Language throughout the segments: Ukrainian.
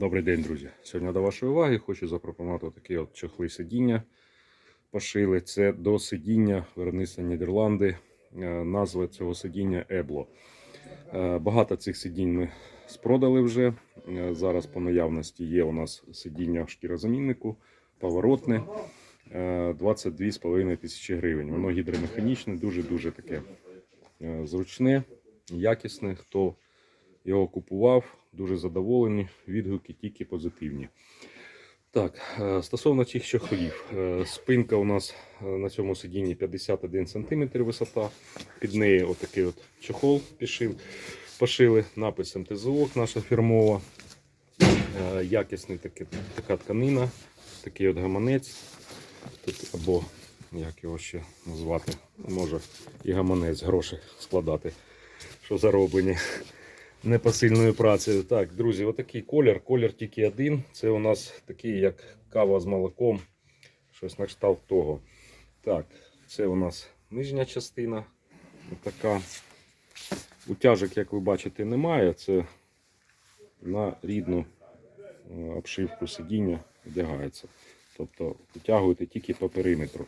Добрий день, друзі. Сьогодні до вашої уваги хочу запропонувати такі от чохли сидіння. Пошили. Це до сидіння виробництва Нідерланди. Е, Назва цього сидіння Ебло. Е, Багато цих сидінь ми спродали вже. Е, Зараз по наявності є у нас сидіння в шкірозаміннику, поворотне. е, 22,5 тисячі гривень. Воно гідромеханічне, дуже-дуже таке зручне, якісне. Хто його купував, дуже задоволені, відгуки тільки позитивні. Так, е, стосовно цих чохлів, е, спинка у нас е, на цьому сидінні 51 см висота. Під неї отакий от чохол пішив, пошили напис МТЗОК наша фірмова. Якісний таки, така тканина, такий от гаманець. Тут або як його ще назвати, може і гаманець гроші складати, що зароблені непосильною працею. Так, друзі, отакий колір. Колір тільки один. Це у нас такий, як кава з молоком. Щось на кшталт того. Так, це у нас нижня частина. Така. Утяжок, як ви бачите, немає. Це на рідну е, обшивку сидіння вдягається. Тобто утягуєте тільки по периметру.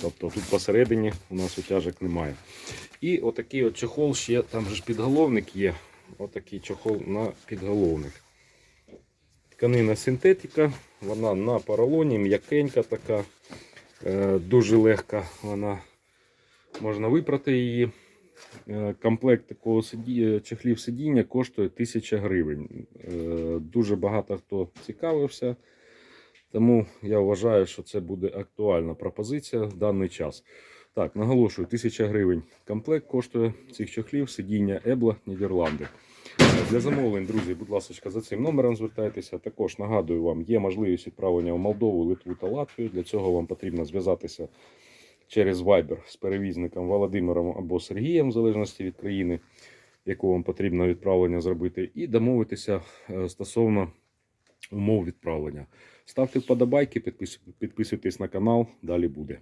Тобто тут посередині у нас утяжок немає. І отакий от чохол ще, там же ж підголовник є. Отакий чохол на підголовник. Тканина синтетика, вона на поролоні, м'якенька така, е, дуже легка, вона можна випрати її. Е, Комплект такого сиді... чехлів сидіння коштує 1000 гривень. Е, Дуже багато хто цікавився. Тому я вважаю, що це буде актуальна пропозиція в даний час. Так, наголошую, 1000 гривень комплект коштує цих чохлів сидіння Ебла Нідерланди. Для замовлень, друзі, будь ласка, за цим номером звертайтеся. Також нагадую вам, є можливість відправлення в Молдову, Литву та Латвію. Для цього вам потрібно зв'язатися через Viber з перевізником Володимиром або Сергієм, в залежності від країни, яку вам потрібно відправлення зробити, і домовитися е, стосовно умов відправлення. Ставте вподобайки, підписуйтесь на канал, далі буде.